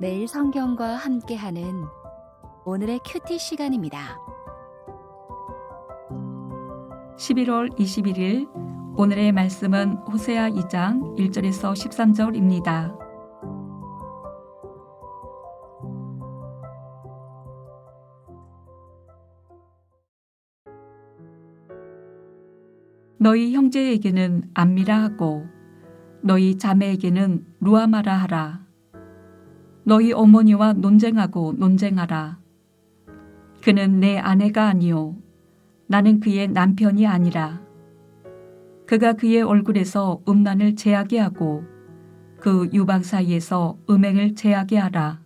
매일 성경과 함께하는 오늘의 큐티 시간입니다. 11월 21일 오늘의 말씀은 호세아 2장 1절에서 13절입니다. 너희 형제에게는 암미라 하고 너희 자매에게는 루아마라 하라. 너희 어머니와 논쟁하고 논쟁하라. 그는 내 아내가 아니요 나는 그의 남편이 아니라 그가 그의 얼굴에서 음란을 제하게 하고 그 유방 사이에서 음행을 제하게 하라.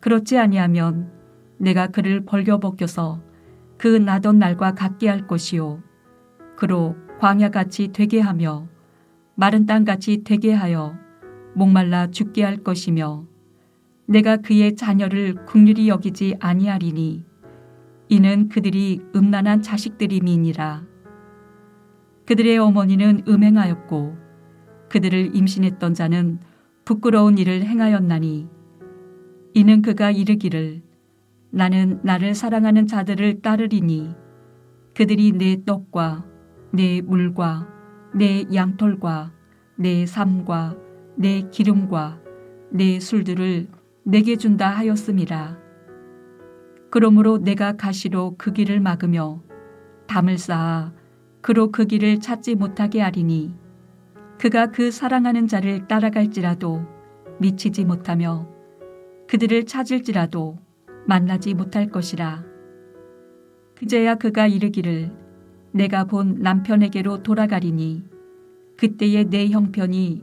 그렇지 아니하면 내가 그를 벌겨벗겨서 그 나던 날과 같게 할 것이요 그로 광야같이 되게 하며 마른 땅같이 되게 하여 목말라 죽게 할 것이며 내가 그의 자녀를 국률이 여기지 아니하리니 이는 그들이 음란한 자식들임이니라. 그들의 어머니는 음행하였고 그들을 임신했던 자는 부끄러운 일을 행하였나니 이는 그가 이르기를 나는 나를 사랑하는 자들을 따르리니 그들이 내 떡과 내 물과 내 양털과 내 삶과 내 기름과 내 술들을 내게 준다 하였음이라. 그러므로 내가 가시로 그 길을 막으며 담을 쌓아 그로 그 길을 찾지 못하게 하리니 그가 그 사랑하는 자를 따라갈지라도 미치지 못하며 그들을 찾을지라도 만나지 못할 것이라. 그제야 그가 이르기를 내가 본 남편에게로 돌아가리니 그때의 내 형편이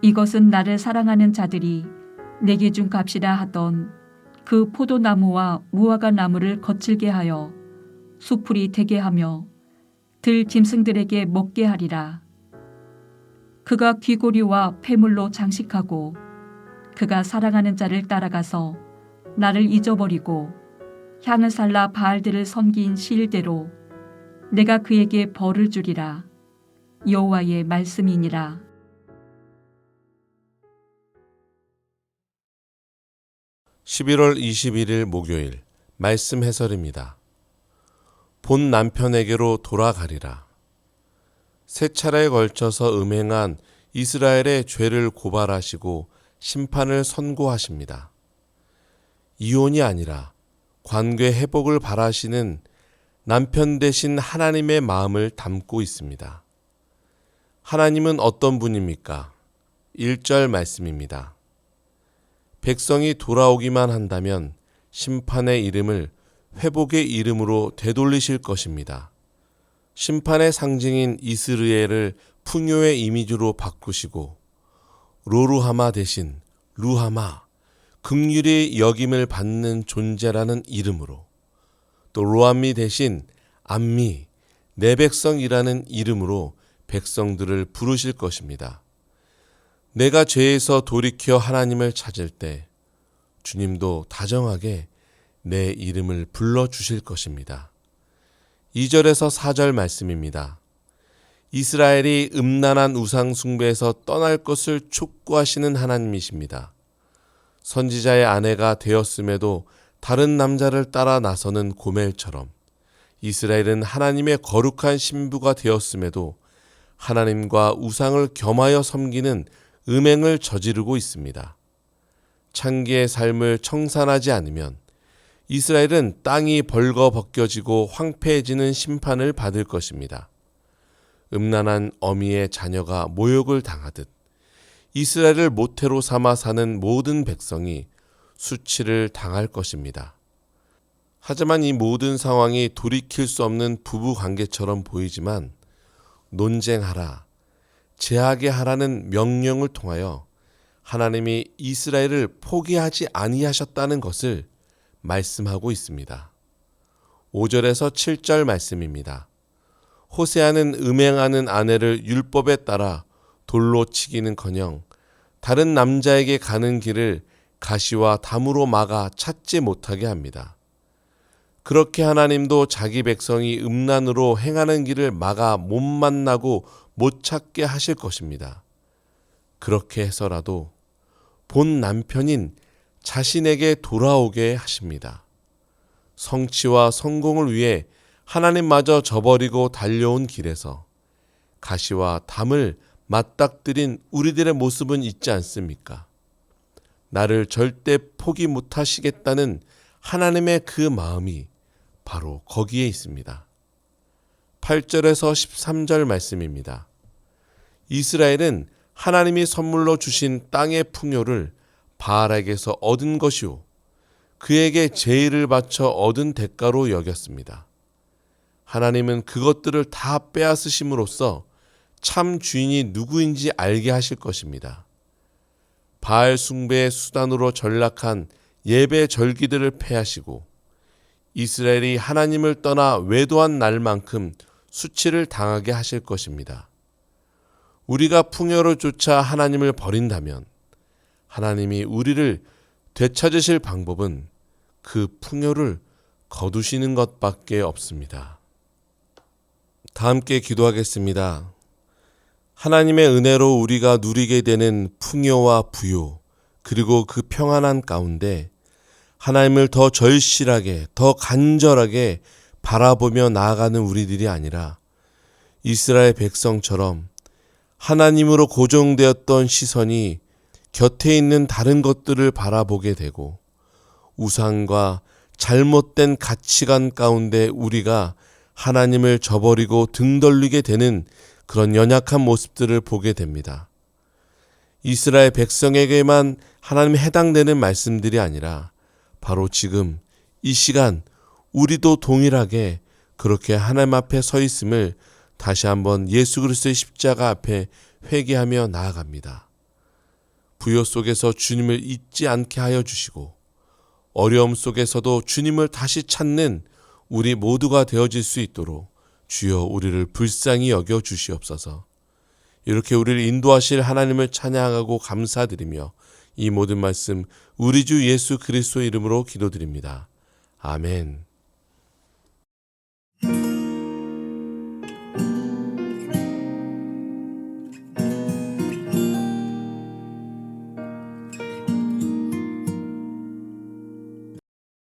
이것은 나를 사랑하는 자들이 내게 준 값이라 하던 그 포도나무와 무화과 나무를 거칠게 하여 수풀이 되게 하며 들 짐승들에게 먹게 하리라. 그가 귀고리와 폐물로 장식하고 그가 사랑하는 자를 따라가서 나를 잊어버리고 향을 살라 바알들을 섬긴 시일대로 내가 그에게 벌을 주리라. 여호와의 말씀이니라. (11월 21일) 목요일 말씀 해설입니다. 본 남편에게로 돌아가리라. 세 차례에 걸쳐서 음행한 이스라엘의 죄를 고발하시고 심판을 선고하십니다. 이혼이 아니라 관계 회복을 바라시는 남편 대신 하나님의 마음을 담고 있습니다. 하나님은 어떤 분입니까? 1절 말씀입니다. 백성이 돌아오기만 한다면 심판의 이름을 회복의 이름으로 되돌리실 것입니다. 심판의 상징인 이스르엘을 풍요의 이미지로 바꾸시고 로루하마 대신 루하마, 극률의 여김을 받는 존재라는 이름으로 또 로암미 대신 암미, 내 백성이라는 이름으로 백성들을 부르실 것입니다. 내가 죄에서 돌이켜 하나님을 찾을 때 주님도 다정하게 내 이름을 불러 주실 것입니다. 2절에서 4절 말씀입니다. 이스라엘이 음란한 우상 숭배에서 떠날 것을 촉구하시는 하나님이십니다. 선지자의 아내가 되었음에도 다른 남자를 따라 나서는 고멜처럼 이스라엘은 하나님의 거룩한 신부가 되었음에도 하나님과 우상을 겸하여 섬기는 음행을 저지르고 있습니다. 창기의 삶을 청산하지 않으면 이스라엘은 땅이 벌거 벗겨지고 황폐해지는 심판을 받을 것입니다. 음란한 어미의 자녀가 모욕을 당하듯 이스라엘을 모태로 삼아 사는 모든 백성이 수치를 당할 것입니다. 하지만 이 모든 상황이 돌이킬 수 없는 부부 관계처럼 보이지만 논쟁하라, 제하게 하라는 명령을 통하여 하나님이 이스라엘을 포기하지 아니하셨다는 것을 말씀하고 있습니다. 5절에서 7절 말씀입니다. 호세아는 음행하는 아내를 율법에 따라 돌로 치기는커녕 다른 남자에게 가는 길을 가시와 담으로 막아 찾지 못하게 합니다. 그렇게 하나님도 자기 백성이 음란으로 행하는 길을 막아 못 만나고 못 찾게 하실 것입니다. 그렇게 해서라도 본 남편인 자신에게 돌아오게 하십니다. 성취와 성공을 위해 하나님마저 저버리고 달려온 길에서 가시와 담을 맞닥뜨린 우리들의 모습은 있지 않습니까? 나를 절대 포기 못하시겠다는 하나님의 그 마음이 바로 거기에 있습니다. 8절에서 13절 말씀입니다. 이스라엘은 하나님이 선물로 주신 땅의 풍요를 바알에게서 얻은 것이요. 그에게 제의를 바쳐 얻은 대가로 여겼습니다. 하나님은 그것들을 다 빼앗으심으로써 참 주인이 누구인지 알게 하실 것입니다. 바알 숭배의 수단으로 전락한 예배 절기들을 폐하시고 이스라엘이 하나님을 떠나 외도한 날만큼 수치를 당하게 하실 것입니다. 우리가 풍요를 쫓아 하나님을 버린다면 하나님이 우리를 되찾으실 방법은 그 풍요를 거두시는 것밖에 없습니다. 다 함께 기도하겠습니다. 하나님의 은혜로 우리가 누리게 되는 풍요와 부요, 그리고 그 평안한 가운데 하나님을 더 절실하게, 더 간절하게 바라보며 나아가는 우리들이 아니라 이스라엘 백성처럼 하나님으로 고정되었던 시선이 곁에 있는 다른 것들을 바라보게 되고 우상과 잘못된 가치관 가운데 우리가 하나님을 저버리고 등 돌리게 되는 그런 연약한 모습들을 보게 됩니다. 이스라엘 백성에게만 하나님에 해당되는 말씀들이 아니라 바로 지금 이 시간 우리도 동일하게 그렇게 하나님 앞에 서 있음을 다시 한번 예수 그리스도의 십자가 앞에 회개하며 나아갑니다. 부요 속에서 주님을 잊지 않게 하여 주시고 어려움 속에서도 주님을 다시 찾는 우리 모두가 되어질 수 있도록 주여 우리를 불쌍히 여겨 주시옵소서. 이렇게 우리를 인도하실 하나님을 찬양하고 감사드리며 이 모든 말씀 우리 주 예수 그리스도 이름으로 기도드립니다. 아멘.